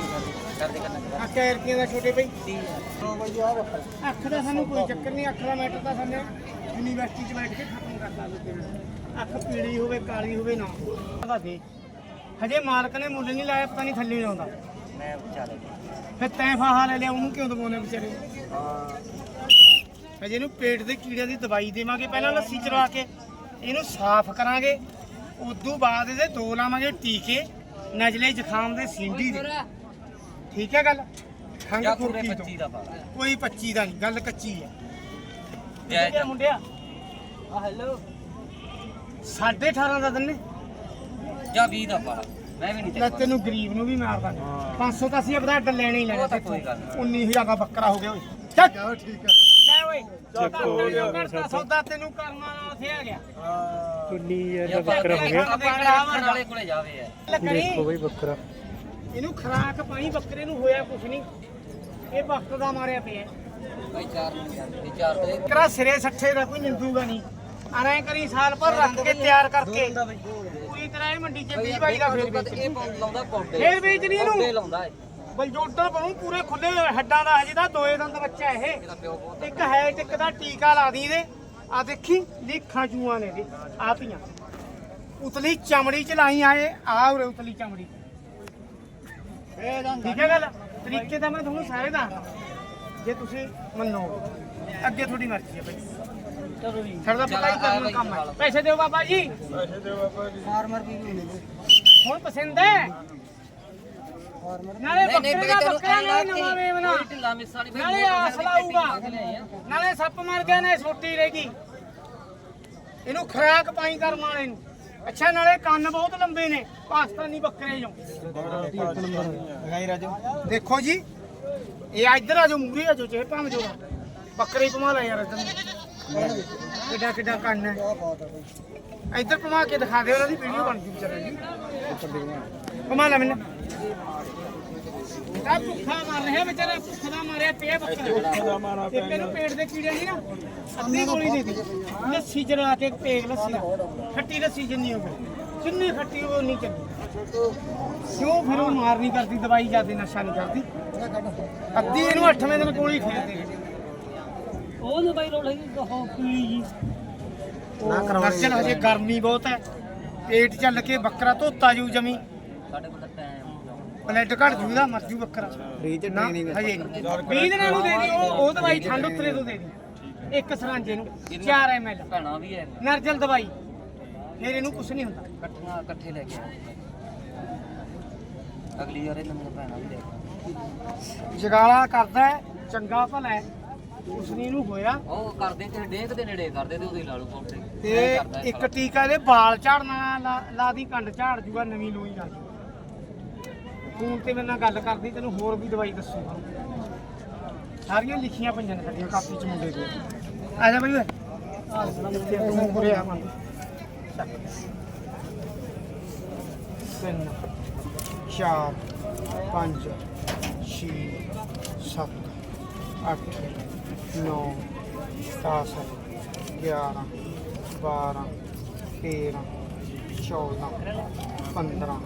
ਕਰਦੇ ਕਰਨਾ ਆ ਕੈ ਰੁਪਈਆਂ ਦਾ ਛੋਟੇ ਬਈ 30000 ਬਈ ਆ ਅੱਖ ਦਾ ਸਾਨੂੰ ਕੋਈ ਚੱਕਰ ਨਹੀਂ ਅੱਖ ਦਾ ਮੈਟਰ ਤਾਂ ਸਾਨੂੰ ਯੂਨੀਵਰਸਿਟੀ 'ਚ ਬੈਠ ਕੇ ਖਤਮ ਕਰ ਸਕਦੇ ਹਾਂ ਅੱਖ ਪੀਲੀ ਹੋਵੇ ਕਾਲੀ ਹੋਵੇ ਨਾ ਦਾ ਦੇ ਹਜੇ ਮਾਲਕ ਨੇ ਮੁੱਲ ਨਹੀਂ ਲਾਇਆ ਪਤਾ ਨਹੀਂ ਥੱਲੇ ਮੈਂ ਚੱਲ ਫਿਰ ਤੈਂ ਫਾਹਾ ਲੈ ਲਿਆ ਉਹਨੂੰ ਕਿਉਂ ਦਵਾਉਣੇ ਵਿਚਾਰੇ? ਹਾਂ। ਹਜੇ ਇਹਨੂੰ ਪੇਟ ਦੇ ਕੀੜਿਆਂ ਦੀ ਦਵਾਈ ਦੇਵਾਂਗੇ ਪਹਿਲਾਂ ਲੱਸੀ ਚਲਵਾ ਕੇ ਇਹਨੂੰ ਸਾਫ਼ ਕਰਾਂਗੇ। ਉਦੋਂ ਬਾਅਦ ਇਹਦੇ ਦੋ ਲਾਵਾਂਗੇ ਟੀਕੇ ਨਜ਼ਲੇ ਜ਼ੁਕਾਮ ਦੇ ਸਿੰਡੀ ਦੇ। ਠੀਕ ਹੈ ਗੱਲ? ਖੰਗ ਜਾਂ ਪੂਰੇ ਖੁਰਕੀ ਤੋਂ। 25 ਦਾ ਪਾ ਕੋਈ 25 ਦਾ ਨਹੀਂ ਗੱਲ ਕੱਚੀ ਹੈ। ਜੈ ਕਿਆ ਮੁੰਡਿਆ? ਆ ਹੈਲੋ 18.5 ਦਾ ਦਿੰਨੇ। ਜਾਂ 20 ਦਾ ਪਾ। ਮੈਂ ਵੀ ਨਹੀਂ ਲੈ ਚੱਕਦਾ ਤੈਨੂੰ ਗਰੀਬ ਨੂੰ ਵੀ ਮਾਰ ਦਾਂਗੇ। 500 ਤਾਂ ਅਸੀਂ ਆਪਣਾ ਅੱਡ ਲੈਣੇ ਹੀ ਲੈਣੇ ਉਹ ਤਾਂ ਕੋਈ ਗੱਲ ਨਹੀਂ। 19000 ਦਾ ਬੱਕਰਾ ਹੋ ਗਿਆ ਓਏ। ਚੱਕ। ਠੀਕ ਹੈ। ਲੈ ਓਏ ਚੱਕ ਸੌਦਾ ਤੈਨੂੰ ਕਰਨਾ ਨਾਲ ਥੇ ਆ ਗਿਆ। ਜਾਂ ਬੱਕਰਾ ਹੋ ਗਿਆ। ਵਾਲੇ ਕੋਲੇ ਜਾਵੇ। ਆ ਲੱਕੜੀ ਬਈ ਬੱਕਰਾ। ਇਹਨੂੰ ਖਰਾਕ ਪਾਈ ਬੱਕਰੇ ਨੂੰ ਹੋਇਆ ਕੁਛ ਨਹੀਂ ਇਹ ਵਕਤ ਦਾ ਮਾਰਿਆ ਪਿਆ। ਭਾਈ ਚਾਰ ਨੂੰ ਜਾਂਦੇ ਚਾਰ ਤੇ ਬੱਕਰਾ ਸਿਰੇ ਸੱਠੇ ਦਾ ਕੋਈ ਨਿੰਦੂਗਾ ਨਹੀਂ ਆਣਾ ਕਰੀ ਸਾਲ ਭਰ ਰੱਖ ਕੇ ਤਿਆਰ ਕਰਕੇ। ਪੂਰੀ ਤਰ੍ਹਾਂ ਇਹ ਮੰਡੀ 'ਚ 20 ਬਾਈ ਦਾ ਫੇਰ ਵੇਚ ਇਹ ਲਾਉਂਦਾ ਪੌਡੇ ਫੇਰ ਵੇਚਣੀ ਪੌਡੇ ਇਹਨੂੰ ਲਾਉਂਦਾ ਇਹ। ਬਲਜੋਟਾ ਪਾਉਂ ਪੂਰੇ ਖੁੱਲੇ ਹੱਡਾਂ ਦਾ ਹਜੇ ਦਾ ਦੋਏ ਦੰਦ ਬੱਚਾ ਇਹ। ਇੱਕ ਹੈ ਇੱਕ ਦਾ ਟੀਕਾ ਲਾ ਦੀ ਇਹਦੇ। ਆ ਦੇਖੀ ਲਿਖਾਂ ਚੂਆਂ ਨੇ ਇਹਦੇ ਆ ਪੀਆਂ ਉਤਲੀ ਚਮੜੀ ਚ ਲਾਈ ਆਏ ਆ ਉਰੇ ਉਤਲੀ ਚਮੜੀ। ਠੀਕ ਹੈ ਗੱਲ? ਤਰੀਕੇ ਤਾਂ ਮੈਂ ਤੁਹਾਨੂੰ ਸਾਰੇ ਦੱਸਦਾ। ਜੇ ਤੁਸੀਂ ਮੰਨੋ ਅੱਗੇ ਤੁਹਾਡੀ ਮਰਜ਼ੀ ਹੈ ਭਾਈ ਚਲੋ ਜੀ। ਸਾਡਾ ਪਤਾ ਹੀ ਕਰਨਾ ਕੰਮ ਹੈ। ਪੈਸੇ ਦਿਓ ਬਾਬਾ ਜੀ। ਫਾਰਮਰ ਵੀ ਨਹੀਂ ਹੁਣ ਪਸੰਦ ਹੈ। ਨਾਲੇ ਬੱਕਰੇ ਦਾ ਬੱਕਰਾ ਨਾਲੇ ਨਵਾਂ ਢਿੱਲਾ ਮਿੱਸਾ ਨਹੀਂ ਨਾਲੇ ਆਸ ਲਾਊਗਾ। ਨਾਲੇ ਸੱਪ ਮਰ ਗਿਆ ਨੇ ਛੋਟੀ ਰਹੇਗੀ ਇਹਨੂੰ ਖਰਾਕ ਪਾਈ ਕਰਮ ਵਾਲੇ ਨੂੰ। ਅੱਛਾ, ਨਾਲੇ ਕੰਨ ਬਹੁਤ ਲੰਬੇ ਨੇ। ਪਾਕਿਸਤਾਨੀ ਬੱਕਰੇ ਜੋ ਦੇਖੋ ਜੀ, ਇਹ ਇੱਧਰ ਆ ਜੋ ਮੂਰੇ ਆ ਜੋ ਚੇ ਭੰਮ ਜੋ ਬੱਕਰੇ ਘੁਮਾ ਲੈ ਯਾਰ ਇੱਧਰ ਨੂੰ। ਕਿੱਡਾ ਕਿੱਡਾ ਕੰਨ ਹੈ। ਇੱਧਰ ਘੁਮਾ ਕੇ ਦਿਖਾ ਦੇ ਉਹਨਾਂ ਦੀ ਵੀਡੀਓ ਬਣ ਜੂ ਵਿਚਾਰੇ ਦੀ। ਘੁਮਾ ਲੈ ਮੈਨੂੰ। ਤਾਂ ਭੁੱਖਾ ਮਰ ਰਿਹਾ ਵਿਚਾਰਾ ਭੁੱਖ ਦਾ ਮਾਰਿਆ। ਪਿਆ ਬੱਕਰਾ ਤੇ ਇਹਨੂੰ ਪੇਟ ਦੇ ਕੀੜੇ ਨਹੀਂ ਨਾ ਅੱਧੀ ਗੋਲੀ ਦੇ ਦੀ ਲੱਸੀ ਚਲਾ ਕੇ ਪੇਗ ਲੱਸੀ ਨਾਲ। ਖੱਟੀ ਲੱਸੀ ਜਿੰਨੀ ਹੋਵੇ। ਜਿੰਨੀ ਖੱਟੀ ਹੋਵੇ ਉਨੀ ਚੰਗੀ। ਕਿਉਂ ਫਿਰ ਉਹ ਮਾਰ ਨਹੀਂ ਕਰਦੀ ਦਵਾਈ ਜ਼ਿਆਦਾ ਨਸ਼ਾ ਨਹੀਂ ਕਰਦੀ? ਅੱਧੀ ਇਹਨੂੰ 8ਵੇਂ ਦਿਨ ਗੋਲੀ ਖੇਡ ਦੇ। ਉਹ ਨਾ ਬਾਈ ਰੋਲ ਹੈਗੀ ਹੋ ਪੀਲੀ ਜੀ? ਨਾ ਕਰਜਲ ਹਜੇ ਗਰਮੀ ਬਹੁਤ ਹੈ। ਪੇਟ ਚੱਲ ਕੇ ਬੱਕਰਾ ਧੋਤਾ ਜੂ ਜਮੀ। ਸਾਡੇ ਕੋਲ ਬਲੱਡ ਘਟ ਜੂਦਾ ਮਰ ਜੂ ਬੱਕਰਾ। ਫ੍ਰੀ ਤੇ ਟ੍ਰੇਨਿੰਗ ਹਜੇ ਨਹੀਂ। 20 ਦਿਨਾਂ ਨੂੰ ਦੇ ਦੀ ਉਹ ਉਹ ਦਵਾਈ ਠੰਡ ਉਤਰੇ ਤੋਂ ਦੇ ਦੀ ਇੱਕ ਸਰਾਂਜੇ ਨੂੰ 4 ਐਮਐਲ ਭੈਣਾ ਵੀ ਹੈ ਨਰਜਲ ਦਵਾਈ। ਫਿਰ ਇਹਨੂੰ ਕੁਝ ਨਹੀਂ ਹੁੰਦਾ। ਇਕੱਠੀਆਂ ਇਕੱਠੇ ਲੈ ਕੇ ਅਗਲੀ ਵਾਰ ਇਹਨਾਂ ਨੂੰ ਭੈਣਾ ਵੀ ਲੈ ਜਗਾਲਾ ਕਰਦਾ ਚੰਗਾ ਭਲਾ ਹੈ। ਉਸ ਨੇ ਹੋਇਆ। ਉਹ ਕਰਦੇ ਤੇ ਡੇਕ ਦੇ ਨੇੜੇ ਕਰਦੇ ਤੇ ਉਹਦੇ ਲਾ ਪੌਡੇ ਤੇ। ਇੱਕ ਟੀਕਾ ਇਹਦੇ ਵਾਲ ਝਾੜਨਾ ਲਾ- ਲਾ ਦੀ ਕੰਡ ਝਾੜ ਜੂਗਾ ਨਵੀਂ ਲੋਈ ਕਰ ਫੋਨ ਤੇ ਮੇਰੇ ਨਾਲ ਗੱਲ ਕਰਦੀ, ਤੈਨੂੰ ਹੋਰ ਵੀ ਦਵਾਈ ਦੱਸੂਗਾ ਸਾਰੀਆਂ ਲਿਖੀਆਂ ਪਈਆਂ ਨੇ ਸਾਡੀਆਂ ਕਾਪੀ ਚ ਮੁੰਡੇ ਦੇ ਆ ਜਾ ਬਈ ਓਏ। ਤੂੰ ਉਰੇ ਆ ਮੰਨ ਤਿੰਨ, ਚਾਰ, ਪੰਜ, ਛੇ, ਸੱਤ, ਅੱਠ, ਨੌ, ਦਸ, ਗਿਆਰਾਂ, ਬਾਰਾਂ, ਤੇਰਾਂ, ਚੌਦਾਂ, ਪੰਦਰਾਂ,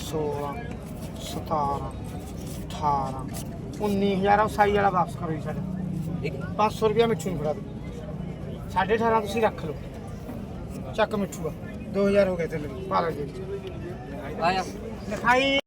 ਸੋਲਾਂ ਸਤਾਰਾਂ ਅਠਾਰਾਂ ਉੱਨੀ ਹਜ਼ਾਰ ਉਹ ਸਾਈ ਵਾਲਾ ਵਾਪਸ ਕਰੋ ਜੀ ਸਾਡੇ। ਇੱਕ 500 ਰੁਪਇਆ ਮਿੱਠੂ ਨੂੰ ਫੜਾ ਦਿਓ। ਸਾਢੇ 18 ਤੁਸੀਂ ਰੱਖ ਲਓ। ਚੱਕ ਮਿੱਠੂ ਆ। 2000 ਹੋ ਗਏ ਤੇ ਮੇਰੇ ਪਾ ਲਓ ਜੀ। ਆਇਆ। ਲਿਖਾਈ